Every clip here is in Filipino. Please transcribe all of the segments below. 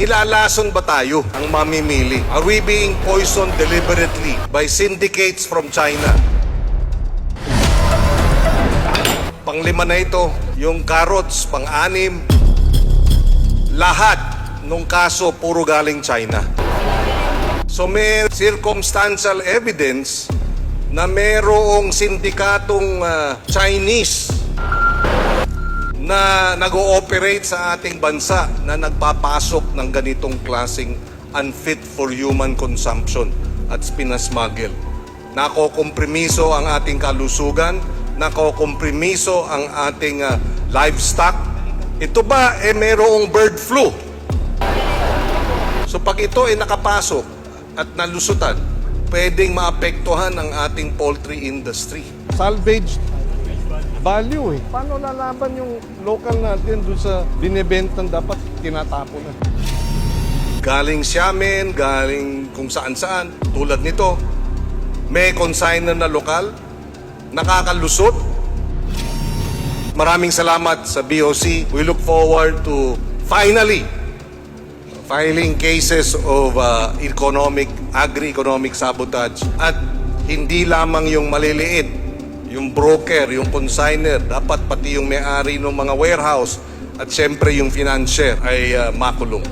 nilalason ba tayo ang mamimili? Are we being poisoned deliberately by syndicates from China? Panglima na ito, yung carrots, pang-anim, lahat nung kaso puro galing China. So may circumstantial evidence na merong sindikatong ah, Chinese na nag-ooperate sa ating bansa na nagpapasok ng ganitong klasing unfit for human consumption at spinasmuggle. Nakokompromiso ang ating kalusugan, nakokompromiso ang ating ah, livestock. Ito ba eh merong bird flu? So pag ito ay nakapasok at nalusutan, pwedeng maapektuhan ang ating poultry industry. salvage value eh. Paano lalaban yung local natin doon sa binibentang dapat tinatapon na? Galing Xiamen, galing kung saan-saan, tulad nito. May consigner na lokal, nakakalusot. Maraming salamat sa BOC. We look forward to finally filing cases of uh, economic, agri-economic sabotage at hindi lamang yung maliliit, yung broker, yung consigner, dapat pati yung may-ari ng mga warehouse at siyempre yung financier ay uh, makulong.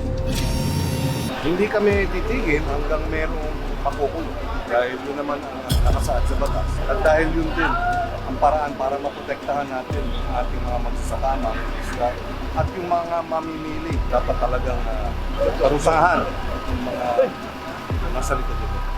Hindi kami titigil hanggang merong makukulong. Dahil yun naman ang nakasaad sa batas. At dahil yun din ang paraan para maprotektahan natin ang ating mga magsasaka, mga isla, at yung mga mamimili dapat talagang uh, parusahan yung mga nasa likod.